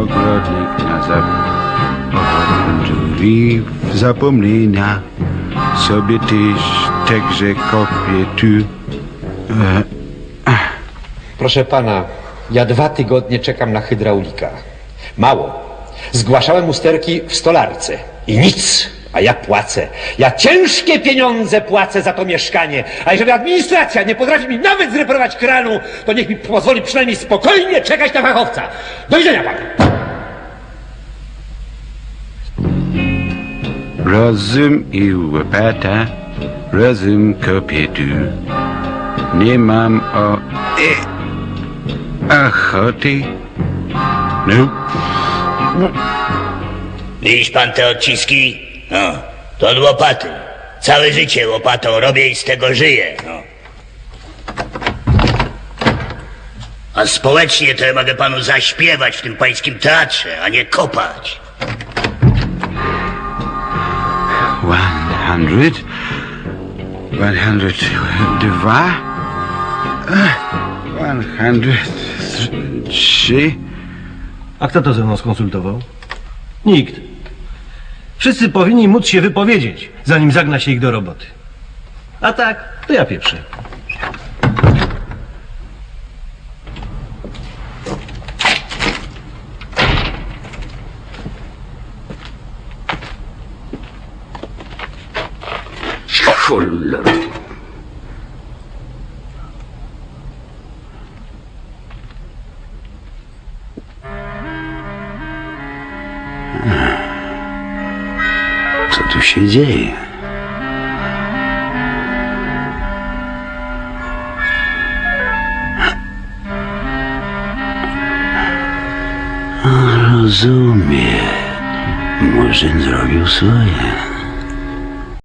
ogrodnik na drzwi w zapomnienia sobie też także kopię tu. E, Proszę pana, ja dwa tygodnie czekam na hydraulika. Mało. Zgłaszałem usterki w stolarce i nic. A ja płacę. Ja ciężkie pieniądze płacę za to mieszkanie. A jeżeli administracja nie potrafi mi nawet zreperować kranu, to niech mi pozwoli przynajmniej spokojnie czekać na fachowca. Do widzenia pan. rozum i łopata, rozum kopię tu. Nie mam o... E, ochoty. No, Widzisz pan te odciski? No, to od łopaty. Całe życie łopatą robię i z tego żyję. No. A społecznie to ja mogę panu zaśpiewać w tym pańskim teatrze, a nie kopać. one hundred, one hundred dwa, eh, one hundred trzy. A kto to ze mną skonsultował? Nikt. Wszyscy powinni móc się wypowiedzieć, zanim zagna się ich do roboty. A tak, to ja pieprzę. Cholera. Co tu się dzieje? Rozumiem. Murzyn zrobił swoje.